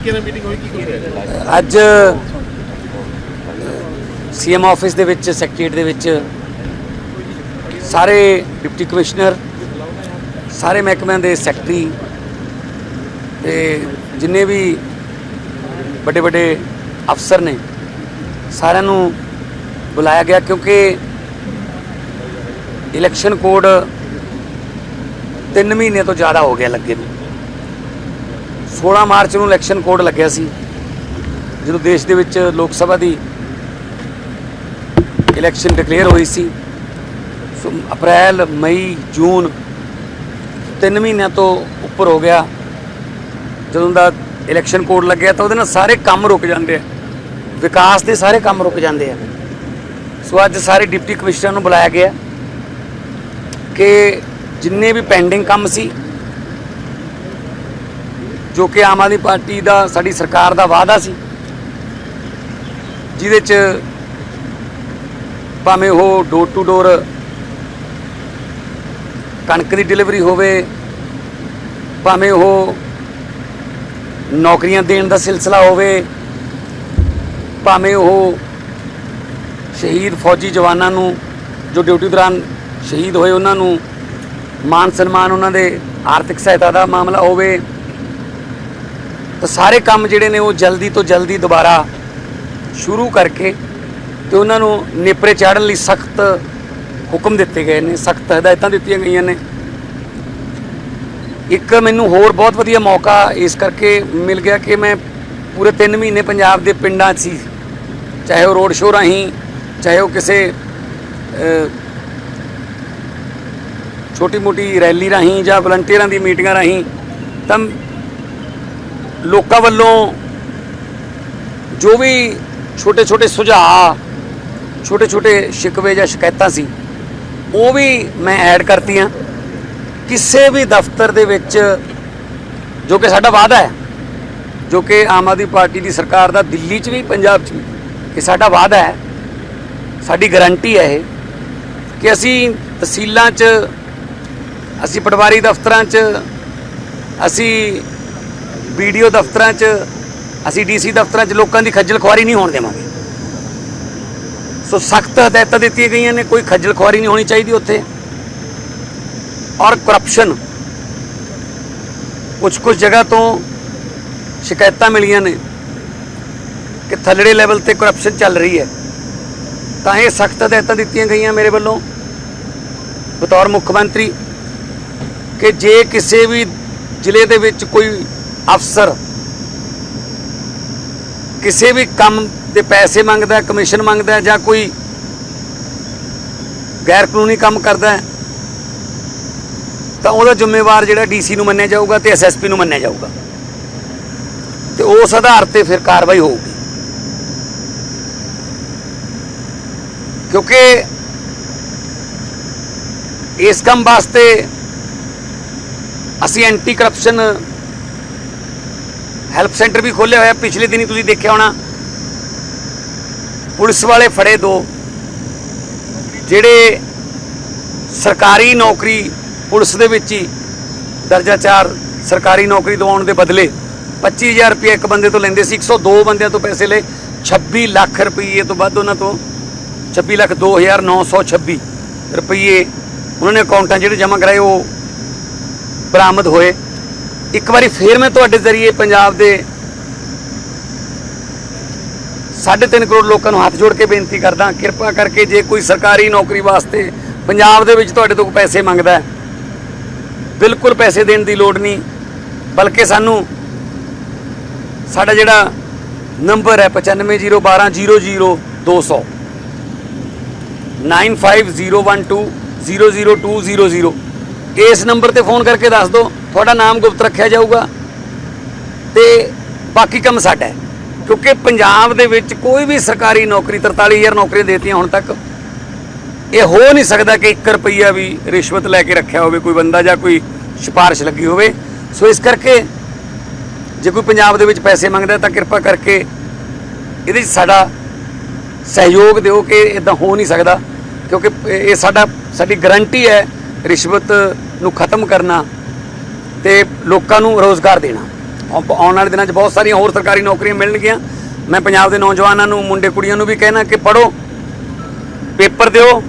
ਅੱਜ CM office ਦੇ ਵਿੱਚ ਸੈਕਟਰੀਏਟ ਦੇ ਵਿੱਚ, ਸਾਰੇ ਡਿਪਟੀ ਕਮਿਸ਼ਨਰ ਸਾਰੇ ਮਹਿਕਮਿਆਂ ਦੇ ਸੈਕਟਰੀ ਤੇ ਜਿੰਨੇ ਵੀ ਵੱਡੇ ਵੱਡੇ ਅਫਸਰ ਨੇ, ਸਾਰਿਆਂ ਨੂੰ ਬੁਲਾਇਆ ਗਿਆ ਕਿਉਂਕਿ ਇਲੈਕਸ਼ਨ ਕੋਡ 3 ਮਹੀਨੇ ਤੋਂ ਜ਼ਿਆਦਾ ਹੋ ਗਿਆ ਲੱਗੇ 16 ਮਾਰਚ ਨੂੰ ਇਲੈਕਸ਼ਨ ਕੋਡ ਲੱਗਿਆ ਸੀ, ਜਦੋਂ ਦੇਸ਼ ਦੇ ਵਿੱਚ ਲੋਕ ਸਭਾ ਦੀ ਇਲੈਕਸ਼ਨ ਡਿਕਲੇਅਰ ਹੋਈ ਸੀ। ਸੋ ਅਪ੍ਰੈਲ, ਮਈ, ਜੂਨ 3 ਮਹੀਨਿਆਂ ਤੋਂ ਉੱਪਰ ਹੋ ਗਿਆ। ਜਦੋਂ ਦਾ ਇਲੈਕਸ਼ਨ ਕੋਡ ਲੱਗਿਆ ਤਾਂ ਉਹਦੇ ਨਾਲ ਸਾਰੇ ਕੰਮ ਰੁਕ ਜਾਂਦੇ ਆ। ਵਿਕਾਸ ਦੇ ਸਾਰੇ ਕੰਮ ਰੁਕ ਜਾਂਦੇ ਆ। ਸੋ ਅੱਜ ਸਾਰੇ ਡਿਪਟੀ ਕਮਿਸ਼ਨਰ ਨੂੰ ਬੁਲਾਇਆ ਗਿਆ ਕਿ ਜਿੰਨੇ ਵੀ ਪੈਂਡਿੰਗ ਕੰਮ ਸੀ ਜੋ ਕਿ ਆਮ ਆਦਮੀ ਪਾਰਟੀ ਦਾ, ਸਾਡੀ ਸਰਕਾਰ ਦਾ ਵਾਅਦਾ ਸੀ। ਜਿਹਦੇ ਚ ਭਾਵੇਂ ਉਹ ਡੋਰ ਟੂ ਡੋਰ ਕਣਕ ਦੀ ਡਿਲੀਵਰੀ ਹੋਵੇ, ਭਾਵੇਂ ਉਹ ਨੌਕਰੀਆਂ ਦੇਣ ਦਾ ਸਿਲਸਿਲਾ ਹੋਵੇ, ਭਾਵੇਂ ਉਹ ਸ਼ਹੀਦ ਫੌਜੀ ਜਵਾਨਾਂ ਨੂੰ, ਜੋ ਡਿਊਟੀ ਦੌਰਾਨ ਸ਼ਹੀਦ ਹੋਏ ਉਹਨਾਂ ਨੂੰ ਮਾਨ ਸਨਮਾਨ ਉਹਨਾਂ ਦੇ, ਆਰਥਿਕ ਸਹਾਇਤਾ ਦਾ ਮਾਮਲਾ ਹੋਵੇ ਤਾਂ ਸਾਰੇ ਕੰਮ ਜਿਹੜੇ ਨੇ ਉਹ ਜਲਦੀ ਤੋਂ ਜਲਦੀ ਦੁਬਾਰਾ ਸ਼ੁਰੂ ਕਰਕੇ ਤੇ ਉਹਨਾਂ ਨੂੰ ਨੇਪਰੇ ਚਾੜਨ ਲਈ ਸਖਤ ਹੁਕਮ ਦਿੱਤੇ ਗਏ ਨੇ, ਸਖਤ ਹਦਾਇਤਾਂ ਦਿੱਤੀਆਂ ਗਈਆਂ ਨੇ। ਇੱਕ ਮੈਨੂੰ ਹੋਰ ਬਹੁਤ ਵਧੀਆ ਮੌਕਾ ਇਸ ਕਰਕੇ ਮਿਲ ਗਿਆ ਕਿ ਮੈਂ ਪੂਰੇ 3 ਮਹੀਨੇ ਪੰਜਾਬ ਦੇ ਪਿੰਡਾਂ 'ਚ ਸੀ ਚਾਹੇ ਉਹ ਰੋਡ ਸ਼ੋਅ ਰਾਹੀਂ, ਚਾਹੇ ਉਹ ਕਿਸੇ ਛੋਟੀ ਮੋਟੀ ਰੈਲੀ ਰਾਹੀਂ ਜਾਂ ਵਲੰਟੀਅਰਾਂ ਦੀ ਮੀਟਿੰਗਾਂ ਰਾਹੀਂ, ਤਾਂ ਲੋਕਾਂ ਵੱਲੋਂ ਜੋ ਵੀ ਛੋਟੇ ਛੋਟੇ ਸੁਝਾਅ, ਛੋਟੇ ਛੋਟੇ ਸ਼ਿਕਵੇ ਜਾਂ ਸ਼ਿਕਾਇਤਾਂ ਸੀ, ਉਹ ਵੀ ਮੈਂ ਐਡ ਕਰਤੀਆਂ। ਕਿਸੇ ਵੀ ਦਫ਼ਤਰ ਦੇ ਵਿੱਚ ਜੋ ਕਿ ਸਾਡਾ ਵਾਅਦਾ ਹੈ, ਜੋ ਕਿ ਆਮ ਆਦਮੀ ਪਾਰਟੀ ਦੀ ਸਰਕਾਰ ਦਾ, ਦਿੱਲੀ 'ਚ ਵੀ, ਪੰਜਾਬ 'ਚ ਵੀ ਕਿ ਸਾਡਾ ਵਾਅਦਾ ਹੈ। ਸਾਡੀ ਗਾਰੰਟੀ ਹੈ ਇਹ ਕਿ ਅਸੀਂ ਤਹਿਸੀਲਾਂ 'ਚ, ਅਸੀਂ ਪਟਵਾਰੀ ਦਫ਼ਤਰਾਂ 'ਚ, ਅਸੀਂ ਵੀਡੀਓ ਦਫ਼ਤਰਾਂ 'ਚ, ਅਸੀਂ ਡੀਸੀ ਦਫ਼ਤਰਾਂ 'ਚ ਲੋਕਾਂ ਦੀ ਖੱਜਲ ਖੁਆਰੀ ਨਹੀਂ ਹੋਣ ਦੇਵਾਂਗੇ। ਸੋ ਸਖਤ ਹਦਾਇਤਾਂ ਦਿੱਤੀਆਂ ਗਈਆਂ ਨੇ, ਕੋਈ ਖੱਜਲ ਖੁਆਰੀ ਨਹੀਂ ਹੋਣੀ ਚਾਹੀਦੀ ਉੱਥੇ। ਔਰ ਕਰਪਸ਼ਨ ਕੁਝ ਕੁਝ ਜਗ੍ਹਾ ਤੋਂ ਸ਼ਿਕਾਇਤਾਂ ਮਿਲੀਆਂ ਨੇ ਕਿ ਥੱਲੜੇ ਲੈਵਲ ਤੇ ਕਰਪਸ਼ਨ ਚੱਲ ਰਹੀ ਹੈ। ਤਾਂ ਇਹ ਸਖਤ ਹਦਾਇਤਾਂ ਦਿੱਤੀਆਂ ਗਈਆਂ ਮੇਰੇ ਵੱਲੋਂ। ਬਤੌਰ ਮੁੱਖ ਮੰਤਰੀ, ਕਿ ਜੇ ਕਿਸੇ ਵੀ ਜ਼ਿਲ੍ਹੇ ਦੇ ਵਿੱਚ ਕੋਈ ਅਫਸਰ ਕਿਸੇ ਵੀ ਕੰਮ ਦੇ ਪੈਸੇ ਮੰਗਦਾ ਕਮਿਸ਼ਨ ਮੰਗਦਾ ਜਾਂ ਕੋਈ ਗੈਰ ਕਾਨੂੰਨੀ ਕੰਮ ਕਰਦਾ, ਤਾਂ ਉਹਦਾ ਜ਼ਿੰਮੇਵਾਰ ਜਿਹੜਾ ਡੀਸੀ ਨੂੰ ਮੰਨਿਆ ਜਾਊਗਾ ਤੇ ਐਸਐਸਪੀ ਨੂੰ ਮੰਨਿਆ ਜਾਊਗਾ। ਤੇ ਉਸ ਆਧਾਰ ਤੇ ਫਿਰ ਕਾਰਵਾਈ ਹੋਊਗੀ। ਕਿਉਂਕਿ ਇਸ ਕੰਮ ਵਾਸਤੇ ਅਸੀਂ ਐਂਟੀ ਕਰਪਸ਼ਨ ਹੈਲਪ ਸੈਂਟਰ ਵੀ ਖੋਲ੍ਹਿਆ ਹੋਇਆ, ਪਿਛਲੇ ਦਿਨੀ ਤੁਸੀਂ ਦੇਖਿਆ ਹੋਣਾ। ਪੁਲਿਸ ਵਾਲੇ ਫੜੇ ਦੋ। ਜਿਹੜੇ ਸਰਕਾਰੀ ਨੌਕਰੀ ਪੁਲਿਸ ਦੇ ਵਿੱਚ ਹੀ ਦਰਜਾ 4 ਸਰਕਾਰੀ ਨੌਕਰੀ ਦਿਵਾਉਣ ਦੇ ਬਦਲੇ 25000 ਰੁਪਏ ਇੱਕ ਬੰਦੇ ਤੋਂ ਲੈਂਦੇ ਸੀ 102 ਬੰਦਿਆਂ ਤੋਂ ਪੈਸੇ ਲਏ। 26 ਲੱਖ ਰੁਪਏ ਤੋਂ ਵੱਧ ਉਹਨਾਂ ਤੋਂ। 26 ਲੱਖ 2926 ਰੁਪਏ ਉਹਨਾਂ ਨੇ ਅਕਾਊਂਟਾਂ ਜਿਹੜੇ ਜਮ੍ਹਾਂ ਕਰਾਏ ਉਹ ਬਰਾਮਦ ਹੋਏ। ਇੱਕ ਵਾਰੀ ਫੇਰ ਮੈਂ ਤੁਹਾਡੇ ਜ਼ਰੀਏ ਪੰਜਾਬ ਦੇ 3.5 ਕਰੋੜ ਲੋਕਾਂ ਨੂੰ ਹੱਥ ਜੋੜ ਕੇ ਬੇਨਤੀ ਕਰਦਾ, ਕਿਰਪਾ ਕਰਕੇ ਜੇ ਕੋਈ ਸਰਕਾਰੀ ਨੌਕਰੀ ਵਾਸਤੇ ਪੰਜਾਬ ਦੇ ਵਿੱਚ ਤੁਹਾਡੇ ਤੋਂ ਪੈਸੇ ਮੰਗਦਾ ਹੈ, ਬਿਲਕੁਲ ਪੈਸੇ ਦੇਣ ਦੀ ਲੋੜ ਨਹੀਂ, ਬਲਕਿ ਸਾਨੂੰ ਸਾਡਾ ਜਿਹੜਾ ਨੰਬਰ ਹੈ 9501200200 9501200200 ਇਸ ਨੰਬਰ ਤੇ ਫੋਨ ਕਰਕੇ ਦੱਸ ਦਿਓ, ਤੁਹਾਡਾ ਨਾਮ ਗੁਪਤ ਰੱਖਿਆ ਜਾਊਗਾ ਤੇ ਬਾਕੀ ਕੰਮ ਸਾਡਾ ਹੈ। ਕਿਉਂਕਿ ਪੰਜਾਬ ਦੇ ਵਿੱਚ ਕੋਈ ਵੀ ਸਰਕਾਰੀ ਨੌਕਰੀ 43000 ਨੌਕਰੀਆਂ ਦੇਤੀਆਂ ਹੁਣ ਤੱਕ, ਇਹ ਹੋ ਨਹੀਂ ਸਕਦਾ ਕਿ 1 ਰੁਪਈਆ ਵੀ ਰਿਸ਼ਵਤ ਲੈ ਕੇ ਰੱਖਿਆ ਹੋਵੇ, ਕੋਈ ਬੰਦਾ ਜਾਂ ਕੋਈ ਸਿਫਾਰਿਸ਼ ਲੱਗੀ ਹੋਵੇ। ਸੋ ਇਸ ਕਰਕੇ ਜੇ ਕੋਈ ਪੰਜਾਬ ਦੇ ਵਿੱਚ ਪੈਸੇ ਮੰਗਦਾ ਤਾਂ ਕਿਰਪਾ ਕਰਕੇ ਇਹਦੇ 'ਚ ਸਾਡਾ ਸਹਿਯੋਗ ਦਿਓ ਕਿ ਇਦਾਂ ਹੋ ਨਹੀਂ ਸਕਦਾ, ਕਿਉਂਕਿ ਇਹ ਸਾਡਾ, ਸਾਡੀ ਗਰੰਟੀ ਹੈ ਰਿਸ਼ਵਤ ਨੂੰ ਖਤਮ ਕਰਨਾ ਤੇ ਲੋਕਾਂ ਨੂੰ ਰੋਜ਼ਗਾਰ ਦੇਣਾ। ਆਉਣ ਵਾਲੇ ਦਿਨਾਂ 'ਚ ਬਹੁਤ ਸਾਰੀਆਂ ਹੋਰ ਸਰਕਾਰੀ ਨੌਕਰੀਆਂ ਮਿਲਣਗੀਆਂ। ਮੈਂ ਪੰਜਾਬ ਦੇ ਨੌਜਵਾਨਾਂ ਨੂੰ, ਮੁੰਡੇ ਕੁੜੀਆਂ ਨੂੰ ਵੀ ਕਹਿਣਾ ਕਿ ਪੜੋ ਪੇਪਰ ਦਿਓ,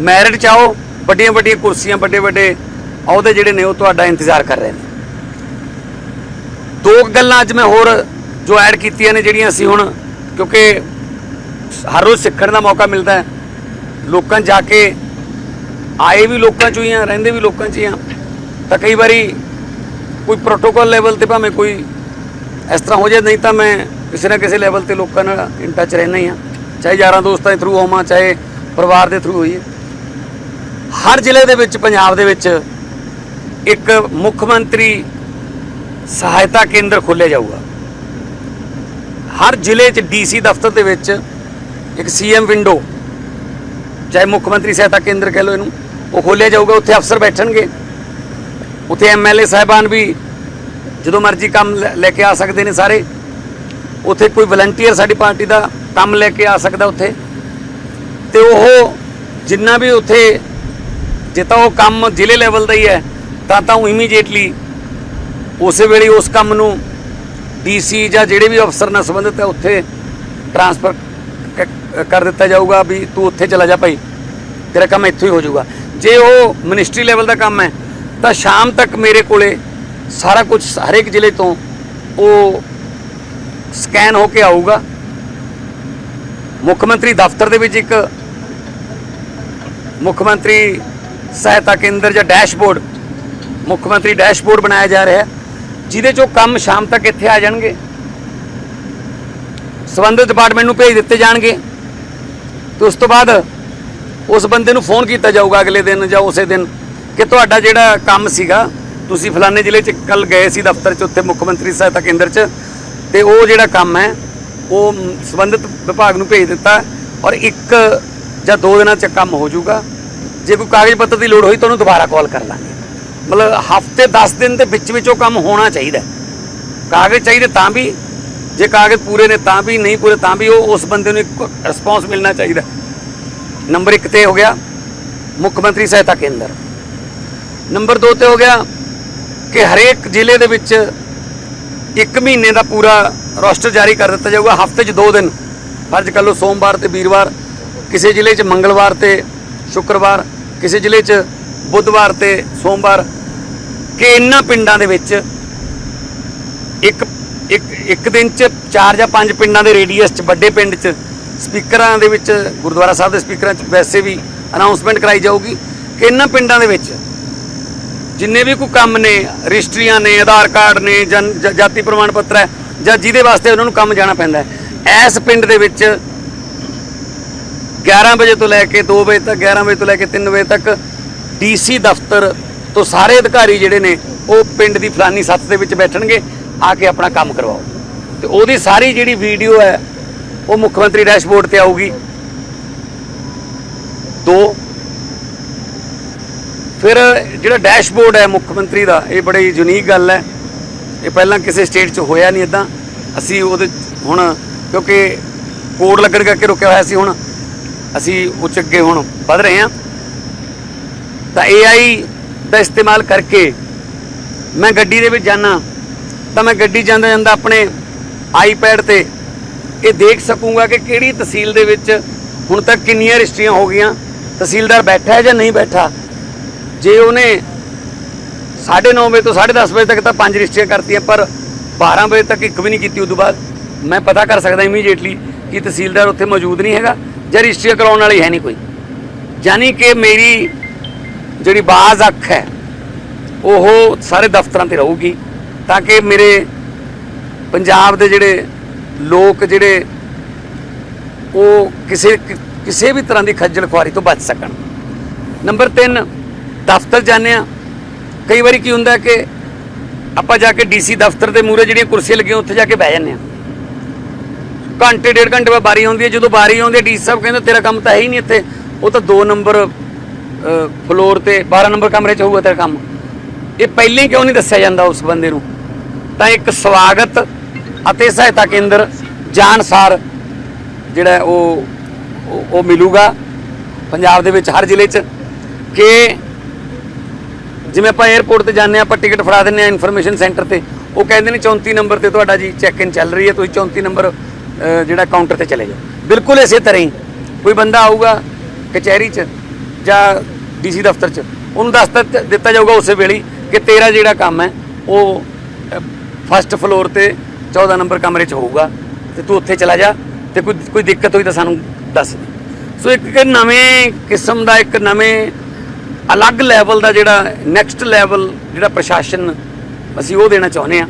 ਮੈਰਿਟ ਚਾਓ ਵੱਡੀਆਂ ਵੱਡੀਆਂ ਕੁਰਸੀਆਂ, ਵੱਡੇ ਵੱਡੇ ਅਹੁਦੇ ਜਿਹੜੇ ਨੇ ਉਹ ਤੁਹਾਡਾ ਇੰਤਜ਼ਾਰ ਕਰ ਰਹੇ ਨੇ। ਦੋ ਗੱਲਾਂ ਅੱਜ ਮੈਂ ਹੋਰ ਜੋ ਐਡ ਕੀਤੀਆਂ ਨੇ ਜਿਹੜੀਆਂ ਅਸੀਂ ਹੁਣ, ਕਿਉਂਕਿ ਹਰ ਰੋਜ਼ ਸਿੱਖਣ ਦਾ ਮੌਕਾ ਮਿਲਦਾ ਹੈ। ਲੋਕਾਂ ਜਾ ਕੇ ਆਏ ਵੀ ਲੋਕਾਂ 'ਚੋਂ ਹੀ ਆ, ਰਹਿੰਦੇ ਵੀ ਲੋਕਾਂ 'ਚ ਹੀ ਆ, ਤਾਂ ਕਈ ਵਾਰੀ ਕੋਈ ਪ੍ਰੋਟੋਕੋਲ ਲੈਵਲ ਤੇ ਭਾਵੇਂ ਕੋਈ ਇਸ ਤਰ੍ਹਾਂ ਹੋ ਜਾਏ, ਨਹੀਂ ਤਾਂ ਮੈਂ ਕਿਸੇ ਨਾ ਕਿਸੇ ਲੈਵਲ ਤੇ ਲੋਕਾਂ ਨਾਲ ਇਨ ਟੱਚ ਰਹਿਣਾ ਹੀ ਆ। ਚਾਹੇ ਯਾਰਾਂ ਦੋਸਤਾਂ ਦੇ ਥਰੂ ਹੋਵਾਂ, ਚਾਹੇ ਪਰਿਵਾਰ ਦੇ ਥਰੂ ਹੋਈਏ। ਹਰ ਜ਼ਿਲ੍ਹੇ ਦੇ ਵਿੱਚ, ਪੰਜਾਬ ਦੇ ਵਿੱਚ ਇੱਕ ਮੁੱਖ ਮੰਤਰੀ ਸਹਾਇਤਾ ਕੇਂਦਰ ਖੋਲ੍ਹਿਆ ਜਾਊਗਾ। ਹਰ ਜ਼ਿਲ੍ਹੇ 'ਚ ਡੀਸੀ ਦਫ਼ਤਰ ਦੇ ਵਿੱਚ ਇੱਕ ਸੀਐਮ ਵਿੰਡੋ ਚਾਹੇ ਮੁੱਖ ਮੰਤਰੀ ਸਹਾਇਤਾ ਕੇਂਦਰ ਕਹਿ ਲਓ ਇਹਨੂੰ, ਉਹ ਖੋਲ੍ਹਿਆ ਜਾਊਗਾ, ਉੱਥੇ ਅਫਸਰ ਬੈਠਣਗੇ। ਉੱਥੇ ਐਮਐਲਏ ਸਾਹਿਬਾਨ ਵੀ ਜਦੋਂ ਮਰਜ਼ੀ ਕੰਮ ਲੈ ਲੈ ਕੇ ਆ ਸਕਦੇ ਨੇ ਸਾਰੇ। ਉੱਥੇ ਕੋਈ ਵਲੰਟੀਅਰ ਸਾਡੀ ਪਾਰਟੀ ਦਾ ਕੰਮ ਲੈ ਕੇ ਆ ਸਕਦਾ ਉੱਥੇ। ਤੇ ਉਹ ਜਿੰਨਾ ਵੀ ਉੱਥੇ, ਜੇ ਤਾਂ ਉਹ ਕੰਮ ਜ਼ਿਲ੍ਹੇ ਲੈਵਲ ਦਾ ਹੀ ਹੈ, ਤਾਂ ਤਾਂ ਉਹ ਇਮੀਡੀਏਟਲੀ ਉਸੇ ਵੇਲੇ ਉਸ ਕੰਮ ਨੂੰ ਡੀਸੀ ਜਾਂ ਜਿਹੜੇ ਵੀ ਅਫਸਰ ਨਾਲ ਸੰਬੰਧਿਤ ਹੈ, ਉੱਥੇ ਟਰਾਂਸਫਰ ਕਰ ਦਿੱਤਾ ਜਾਊਗਾ ਵੀ ਤੂੰ ਉੱਥੇ ਚਲਾ ਜਾ ਭਾਈ। ਤੇਰਾ ਕੰਮ ਇੱਥੋਂ ਹੀ ਹੋ ਜਾਊਗਾ। ਜੇ ਉਹ ਮਿਨਿਸਟਰੀ ਲੈਵਲ ਦਾ ਕੰਮ ਹੈ, ਤਾਂ ਸ਼ਾਮ ਤੱਕ ਮੇਰੇ ਕੋਲੇ ਸਾਰਾ ਕੁਝ ਹਰੇਕ ਜ਼ਿਲ੍ਹੇ ਤੋਂ ਉਹ ਸਕੈਨ ਹੋ ਕੇ ਆਊਗਾ। ਮੁੱਖ ਮੰਤਰੀ ਦਫ਼ਤਰ ਦੇ ਵਿੱਚ ਇੱਕ ਮੁੱਖ ਮੰਤਰੀ ਸਹਾਇਤਾ ਕੇਂਦਰ ਜਾਂ ਡੈਸ਼ਬੋਰਡ ਮੁੱਖ ਮੰਤਰੀ ਡੈਸ਼ਬੋਰਡ ਬਣਾਇਆ ਜਾ ਰਿਹਾ ਜਿਹਦੇ ਚੋਂ ਕੰਮ ਸ਼ਾਮ ਤੱਕ ਇੱਥੇ ਆ ਜਾਣਗੇ। ਸੰਬੰਧਿਤ ਡਿਪਾਰਟਮੈਂਟ ਨੂੰ ਭੇਜ ਦਿੱਤੇ ਜਾਣਗੇ। ਤੇ ਉਸ ਤੋਂ ਬਾਅਦ ਉਸ ਬੰਦੇ ਨੂੰ ਫੋਨ ਕੀਤਾ ਜਾਊਗਾ ਅਗਲੇ ਦਿਨ ਜਾਂ ਉਸੇ ਦਿਨ ਕਿ ਤੁਹਾਡਾ ਜਿਹੜਾ ਕੰਮ ਸੀਗਾ, ਤੁਸੀਂ ਫਲਾਣੇ ਜ਼ਿਲ੍ਹੇ 'ਚ ਕੱਲ ਗਏ ਸੀ ਦਫ਼ਤਰ 'ਚ, ਉੱਥੇ ਮੁੱਖ ਮੰਤਰੀ ਸਹਾਇਤਾ ਕੇਂਦਰ 'ਚ, ਤੇ ਉਹ ਜਿਹੜਾ ਕੰਮ ਹੈ, ਉਹ ਸੰਬੰਧਿਤ ਵਿਭਾਗ ਨੂੰ ਭੇਜ ਦਿੱਤਾ ਔਰ ਇੱਕ ਜਾਂ ਦੋ ਦਿਨਾਂ 'ਚ ਕੰਮ ਹੋ ਜਾਊਗਾ। ਜੇ ਕੋਈ ਕਾਗਜ਼ ਪੱਤਰ ਦੀ ਲੋੜ ਹੋਈ ਤਾਂ ਉਹਨੂੰ ਦੁਬਾਰਾ ਕਾਲ ਕਰ ਲਾਂਗੇ। ਮਤਲਬ ਹਫ਼ਤੇ 10 ਦਿਨ ਦੇ ਵਿੱਚ ਵਿੱਚ ਉਹ ਕੰਮ ਹੋਣਾ ਚਾਹੀਦਾ। ਕਾਗਜ਼ ਚਾਹੀਦੇ ਤਾਂ ਵੀ ਜੇ ਕਾਗਜ਼ ਪੂਰੇ ਨੇ ਤਾਂ ਵੀ, ਨਹੀਂ ਪੂਰੇ ਤਾਂ ਵੀ, ਉਹ ਉਸ ਬੰਦੇ ਨੂੰ ਇੱਕ ਰਿਸਪੌਂਸ ਮਿਲਣਾ ਚਾਹੀਦਾ। ਨੰਬਰ 1 ਤੇ ਹੋ ਗਿਆ ਮੁੱਖ ਮੰਤਰੀ ਸਹਾਇਤਾ ਕੇਂਦਰ। ਨੰਬਰ 2 ਤੇ ਹੋ ਗਿਆ ਕਿ ਹਰੇਕ ਜ਼ਿਲ੍ਹੇ ਦੇ ਵਿੱਚ ਇੱਕ ਮਹੀਨੇ ਦਾ ਪੂਰਾ ਰੋਸਟਰ ਜਾਰੀ ਕਰ ਦਿੱਤਾ ਜਾਊਗਾ, ਹਫ਼ਤੇ 'ਚ 2 ਦਿਨ। ਫਰਜ਼ ਕਰ ਲਓ ਸੋਮਵਾਰ ਤੇ ਵੀਰਵਾਰ, ਕਿਸੇ ਜ਼ਿਲ੍ਹੇ 'ਚ ਮੰਗਲਵਾਰ ਤੇ ਸ਼ੁੱਕਰਵਾਰ, ਕਿਸੇ ਜ਼ਿਲ੍ਹੇ 'ਚ ਬੁੱਧਵਾਰ ਤੇ ਸੋਮਵਾਰ। ਕਿ ਇਹਨਾਂ ਪਿੰਡਾਂ ਦੇ ਵਿੱਚ ਇੱਕ ਇੱਕ ਦਿਨ 'ਚ ਚਾਰ ਜਾਂ ਪੰਜ ਪਿੰਡਾਂ ਦੇ ਰੇਡੀਅਸ 'ਚ, ਵੱਡੇ ਪਿੰਡ 'ਚ, ਸਪੀਕਰਾਂ ਦੇ ਵਿੱਚ, ਗੁਰਦੁਆਰਾ ਸਾਹਿਬ ਦੇ ਸਪੀਕਰਾਂ 'ਚ ਵੈਸੇ ਵੀ ਅਨਾਉਂਸਮੈਂਟ ਕਰਾਈ ਜਾਊਗੀ ਕਿ ਇਹਨਾਂ ਪਿੰਡਾਂ ਦੇ ਵਿੱਚ ਜਿੰਨੇ ਵੀ ਕੋਈ ਕੰਮ ਨੇ, ਰਜਿਸਟਰੀਆਂ ਨੇ, ਆਧਾਰ ਕਾਰਡ ਨੇ, ਜਨ ਜਾਤੀ ਪ੍ਰਮਾਣ ਪੱਤਰ ਹੈ, ਜਾਂ ਜਿਹਦੇ ਵਾਸਤੇ ਉਹਨਾਂ ਨੂੰ ਕੰਮ ਜਾਣਾ ਪੈਂਦਾ ਹੈ ਇਸ ਪਿੰਡ ਦੇ ਵਿੱਚ 11 ਵਜੇ ਤੋਂ ਲੈ ਕੇ 2 ਵਜੇ ਤੱਕ 11 ਵਜੇ ਤੋਂ ਲੈ ਕੇ 3 ਵਜੇ ਤੱਕ ਡੀਸੀ ਦਫ਼ਤਰ ਤੋਂ ਸਾਰੇ ਅਧਿਕਾਰੀ ਜਿਹੜੇ ਨੇ, ਉਹ ਪਿੰਡ ਦੀ ਫਲਾਨੀ ਸੱਤ ਦੇ ਵਿੱਚ ਬੈਠਣਗੇ। ਆ ਕੇ ਆਪਣਾ ਕੰਮ ਕਰਵਾਓ। ਤੇ ਉਹਦੀ ਸਾਰੀ ਜਿਹੜੀ ਵੀਡੀਓ ਹੈ, ਉਹ ਮੁੱਖ ਮੰਤਰੀ ਡੈਸ਼ਬੋਰਡ ਤੇ ਆਊਗੀ। ਦੋ, ਫਿਰ ਜਿਹੜਾ ਡੈਸ਼ਬੋਰਡ ਹੈ ਮੁੱਖ ਮੰਤਰੀ ਦਾ, ਇਹ ਬੜੀ ਯੂਨੀਕ ਗੱਲ ਹੈ। ਇਹ ਪਹਿਲਾਂ ਕਿਸੇ ਸਟੇਟ 'ਚ ਹੋਇਆ ਨਹੀਂ ਇਦਾਂ ਅਸੀਂ ਉਹਦੇ ਹੁਣ, ਕਿਉਂਕਿ ਕੋਡ ਲੱਗਣ ਕਰਕੇ ਰੁਕਿਆ ਹੋਇਆ ਸੀ ਹੁਣ। ਅਸੀਂ ਉੱਚ ਅੱਗੇ ਹੁਣ ਵੱਧ ਰਹੇ ਹਾਂ। ਤਾਂ AI ਦਾ ਇਸਤੇਮਾਲ ਕਰਕੇ ਮੈਂ ਗੱਡੀ ਦੇ ਵਿੱਚ ਜਾਣਾ ਤਾਂ ਮੈਂ ਗੱਡੀ ਜਾਂਦਾ ਜਾਂਦਾ ਆਪਣੇ ਆਈਪੈਡ ਤੇ ਇਹ ਦੇਖ ਸਕੂੰਗਾ ਕਿ ਕਿਹੜੀ ਤਹਿਸੀਲ ਦੇ ਵਿੱਚ ਹੁਣ ਤੱਕ ਕਿੰਨੀਆਂ ਰਜਿਸਟਰੀਆਂ ਹੋ ਗਈਆਂ, ਤਹਿਸੀਲਦਾਰ ਬੈਠਾ ਹੈ ਜਾਂ ਨਹੀਂ ਬੈਠਾ? ਜੇ ਉਹਨੇ 9:30 ਵਜੇ ਤੋਂ 10:30 ਵਜੇ ਤੱਕ ਤਾਂ ਪੰਜ ਰਜਿਸਟਰੀਆਂ ਕਰਤੀਆਂ, ਪਰ 12 ਵਜੇ ਤੱਕ ਇੱਕ ਵੀ ਨਹੀਂ ਕੀਤੀ, ਉਦੋਂ ਬਾਅਦ ਮੈਂ ਪਤਾ ਕਰ ਸਕਦਾ ਇਮੀਡੀਏਟਲੀ ਕਿ ਤਹਿਸੀਲਦਾਰ ਉੱਥੇ ਮੌਜੂਦ ਨਹੀਂ ਹੈਗਾ ਜਾਂ ਰਜਿਸਟਰੀ ਕਰਾਉਣ ਵਾਲੀ ਹੈ ਨਹੀਂ ਕੋਈ। ਯਾਨੀ ਕਿ ਮੇਰੀ ਜਿਹੜੀ ਬਾਜ਼ ਅੱਖ ਹੈ, ਉਹ ਸਾਰੇ ਦਫ਼ਤਰਾਂ ਤੇ ਰਹੂਗੀ। ਤਾਂ ਕਿ ਮੇਰੇ ਪੰਜਾਬ ਦੇ ਜਿਹੜੇ ਲੋਕ ਜਿਹੜੇ ਉਹ ਕਿਸੇ ਕਿਸੇ ਵੀ ਤਰ੍ਹਾਂ ਦੀ ਖੱਜਲ ਖੁਆਰੀ ਤੋਂ ਬਚ ਸਕਣ। ਨੰਬਰ 3 ਦਫ਼ਤਰ ਜਾਂਦੇ ਆ ਕਈ ਵਾਰੀ ਕੀ ਹੁੰਦਾ ਕਿ ਆਪਾਂ ਜਾ ਕੇ ਡੀਸੀ ਦਫ਼ਤਰ ਦੇ ਮੂਹਰੇ ਜਿਹੜੀਆਂ ਕੁਰਸੀਆਂ ਲੱਗੀਆਂ ਉੱਥੇ ਜਾ ਕੇ ਬਹਿ ਜਾਂਦੇ ਆ ਘੰਟੇ, ਡੇਢ ਘੰਟੇ ਬਾਅਦ ਬਾਰੀ ਆਉਂਦੀ ਹੈ। ਜਦੋਂ ਬਾਰੀ ਆਉਂਦੀ ਹੈ ਡੀਸੀ ਸਾਹਿਬ ਕਹਿੰਦੇ ਤੇਰਾ ਕੰਮ ਤਾਂ ਹੈ ਹੀ ਨਹੀਂ ਇੱਥੇ। ਉਹ ਤਾਂ 2 ਨੰਬਰ ਫਲੋਰ ਤੇ 12 ਨੰਬਰ ਕਮਰੇ 'ਚ ਹੋਊਗਾ ਤੇਰਾ ਕੰਮ। ਇਹ ਪਹਿਲਾਂ ਹੀ ਕਿਉਂ ਨਹੀਂ ਦੱਸਿਆ ਜਾਂਦਾ ਉਸ ਬੰਦੇ ਨੂੰ? ਤਾਂ ਇੱਕ ਸਵਾਗਤ ਅਤੇ ਸਹਾਇਤਾ ਕੇਂਦਰ ਜਾਣਸਾਰ ਜਿਹੜਾ ਉਹ ਉਹ- ਮਿਲੂਗਾ ਪੰਜਾਬ ਦੇ ਵਿੱਚ ਹਰ ਜ਼ਿਲ੍ਹੇ 'ਚ ਕਿ ਜਿਵੇਂ ਆਪਾਂ 에어ਪੋਰਟ ਤੇ ਜਾਂਦੇ ਹਾਂ, ਆਪਾਂ ਟਿਕਟ ਫੜਾ ਦਿੰਦੇ ਹਾਂ ਇਨਫੋਰਮੇਸ਼ਨ ਸੈਂਟਰ ਤੇ, ਉਹ ਕਹਿੰਦੇ ਨੇ 34 ਨੰਬਰ ਤੇ ਤੁਹਾਡਾ ਜੀ ਚੈੱਕ ਇਨ ਚੱਲ ਰਹੀ ਹੈ, ਤੁਸੀਂ 34 ਨੰਬਰ ਜਿਹੜਾ ਕਾਊਂਟਰ ਤੇ ਚਲੇ ਜਾਓ। ਬਿਲਕੁਲ ਇਸੇ ਤਰ੍ਹਾਂ ਹੀ ਕੋਈ ਬੰਦਾ ਆਊਗਾ ਕਚਹਿਰੀ 'ਚ ਜਾਂ ਡੀਸੀ ਦਫ਼ਤਰ 'ਚ, ਉਹਨੂੰ ਦੱਸ ਦਿੱਤਾ- ਦਿੱਤਾ ਜਾਊਗਾ ਉਸੇ ਵੇਲੇ ਕਿ ਤੇਰਾ ਜਿਹੜਾ ਕੰਮ ਹੈ, ਉਹ ਫਸਟ ਫਲੋਰ ਤੇ 14 ਨੰਬਰ ਕਮਰੇ 'ਚ ਹੋਊਗਾ ਤੇ ਤੂੰ ਉੱਥੇ ਚਲਾ ਜਾ ਤੇ ਕੋਈ ਕੋਈ ਦਿੱਕਤ ਹੋਈ ਤਾਂ ਸਾਨੂੰ ਦੱਸ ਦੇ। ਸੋ ਇੱਕ ਨਵੇਂ ਕਿਸਮ ਦਾ, ਇੱਕ ਨਵੇਂ ਅਲੱਗ ਲੈਵਲ ਦਾ ਜਿਹੜਾ ਨੈਕਸਟ ਲੈਵਲ ਜਿਹੜਾ ਪ੍ਰਸ਼ਾਸਨ ਅਸੀਂ ਉਹ ਦੇਣਾ ਚਾਹੁੰਦੇ ਆ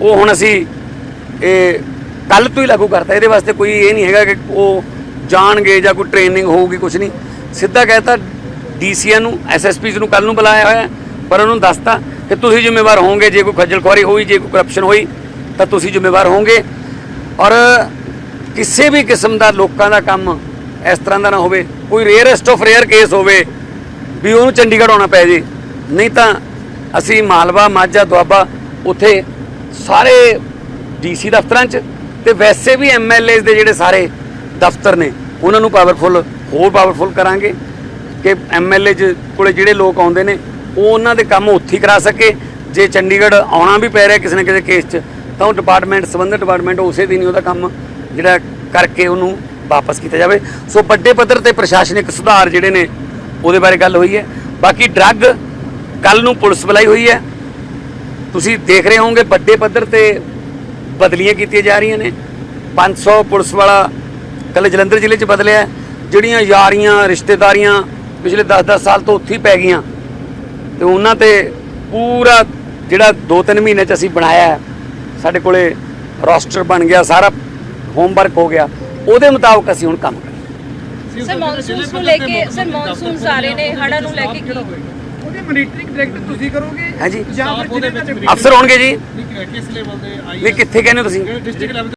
ਉਹ ਹੁਣ ਅਸੀਂ, ਇਹ ਕੱਲ ਤੋਂ ਹੀ ਲਾਗੂ ਕਰਤਾ। ਇਹਦੇ ਵਾਸਤੇ ਕੋਈ ਇਹ ਨਹੀਂ ਹੈਗਾ ਕਿ ਉਹ ਜਾਣਗੇ ਜਾਂ ਕੋਈ ਟ੍ਰੇਨਿੰਗ ਹੋਊਗੀ ਕੁਝ ਨਹੀਂ। ਸਿੱਧਾ ਕਹਿਤਾ ਡੀਸੀਆਂ ਨੂੰ ਐਸਐਸਪੀਸ ਨੂੰ ਕੱਲ ਨੂੰ ਬੁਲਾਇਆ ਹੋਇਆ ਪਰ ਉਹਨੂੰ ਦੱਸਤਾ ਕਿ ਤੁਸੀਂ ਜ਼ਿੰਮੇਵਾਰ ਹੋਵੋਗੇ, ਜੇ ਕੋਈ ਖੱਜਲ ਖੁਆਰੀ ਹੋਈ, ਜੇ ਕੋਈ ਕਰਪਸ਼ਨ ਹੋਈ, ਤਾਂ ਤੁਸੀਂ ਜ਼ਿੰਮੇਵਾਰ ਹੋਵੋਗੇ। ਔਰ ਕਿਸੇ ਵੀ ਕਿਸਮ ਦਾ ਲੋਕਾਂ ਦਾ ਕੰਮ ਇਸ ਤਰ੍ਹਾਂ ਦਾ ਨਾ ਹੋਵੇ, ਕੋਈ ਰੇਅਰੈਸਟ ਆਫ ਰੇਅਰ ਕੇਸ ਹੋਵੇ, ਵੀ ਉਹਨੂੰ ਚੰਡੀਗੜ੍ਹ ਆਉਣਾ ਪੈ ਜੇ। ਨਹੀਂ ਤਾਂ ਅਸੀਂ ਮਾਲਵਾ, ਮਾਝਾ, ਦੁਆਬਾ, ਉੱਥੇ ਸਾਰੇ ਡੀਸੀ ਦਫ਼ਤਰਾਂ 'ਚ ਤੇ ਵੈਸੇ ਵੀ ਐਮਐਲਏਸ ਦੇ ਜਿਹੜੇ ਸਾਰੇ ਦਫ਼ਤਰ ਨੇ, ਉਹਨਾਂ ਨੂੰ ਪਾਵਰਫੁਲ ਹੋਰ ਪਾਵਰਫੁਲ ਕਰਾਂਗੇ ਕਿ ਐਮਐਲਏ ਕੋਲੇ ਜਿਹੜੇ ਲੋਕ ਆਉਂਦੇ ਨੇ ਉਹ ਉਹਨਾਂ ਦੇ ਕੰਮ ਉੱਥੇ ਹੀ ਕਰਾ ਸਕੇ। ਜੇ ਚੰਡੀਗੜ੍ਹ ਆਉਣਾ ਵੀ ਪੈ ਰਿਹਾ ਕਿਸੇ ਨਾ ਕਿਸੇ ਕੇਸ 'ਚ, ਤਾਂ ਉਹ ਡਿਪਾਰਟਮੈਂਟ ਸੰਬੰਧਿਤ ਡਿਪਾਰਟਮੈਂਟ ਉਸੇ ਦਿਨ ਹੀ ਉਹਦਾ ਕੰਮ ਜਿਹੜਾ ਕਰਕੇ ਉਹਨੂੰ ਵਾਪਸ ਕੀਤਾ ਜਾਵੇ। ਸੋ ਵੱਡੇ ਪੱਧਰ ਤੇ ਪ੍ਰਸ਼ਾਸਨਿਕ ਸੁਧਾਰ ਜਿਹੜੇ ਨੇ, ਉਹਦੇ ਬਾਰੇ ਗੱਲ ਹੋਈ ਹੈ। ਬਾਕੀ ਡਰੱਗ ਕੱਲ ਨੂੰ ਪੁਲਿਸ ਬੁਲਾਈ ਹੋਈ ਹੈ। ਤੁਸੀਂ ਦੇਖ ਰਹੇ ਹੋਵੋਗੇ ਵੱਡੇ ਪੱਧਰ ਤੇ ਬਦਲੀਆਂ ਕੀਤੀਆਂ ਜਾ ਰਹੀਆਂ ਨੇ। 500 ਪੁਲਿਸ ਵਾਲਾ ਕੱਲ ਜਲੰਧਰ ਜ਼ਿਲ੍ਹੇ 'ਚ ਬਦਲਿਆ ਜਿਹੜੀਆਂ ਯਾਰੀਆਂ, ਰਿਸ਼ਤੇਦਾਰੀਆਂ ਪਿਛਲੇ 10-10 ਸਾਲ ਤੋਂ ਉੱਥੇ ਹੀ ਪੈ ਗਈਆਂ। ਤੇ ਉਹਨਾਂ ਤੇ ਪੂਰਾ ਜਿਹੜਾ 2-3 ਮਹੀਨੇ 'ਚ ਅਸੀਂ ਬਣਾਇਆ ਹੈ, ਸਾਡੇ ਕੋਲੇ ਰੋਸਟਰ ਬਣ ਗਿਆ ਸਾਰਾ ਹੋਮਵਰਕ ਹੋ ਗਿਆ। ਉਹਦੇ ਮੁਤਾਬਕ ਅਸੀਂ ਹੁਣ ਕੰਮ ਕਰਾਂਗੇ ਸਰ ਮੌਨਸੂਨ ਨੂੰ ਲੈ ਕੇ ਸਰ ਮੌਨਸੂਨ ਰਹੇ ਨੇ ਹੜ੍ਹਾਂ ਨੂੰ ਲੈ ਕੇ ਕੀ ਉਹਦੇ ਮੋਨੀਟਰਿੰਗ ਡਾਇਰੈਕਟ ਤੁਸੀਂ ਕਰੋਗੇ? ਹਾਂਜੀ। ਅਫਸਰ ਹੋਣਗੇ ਜੀ। ਨਹੀਂ ਕਿਸ ਲੈਵਲ ਦੇ ਆਈ ਵੀ ਕਿੱਥੇ ਕਹਿੰਦੇ ਹੋ ਤੁਸੀਂ? District level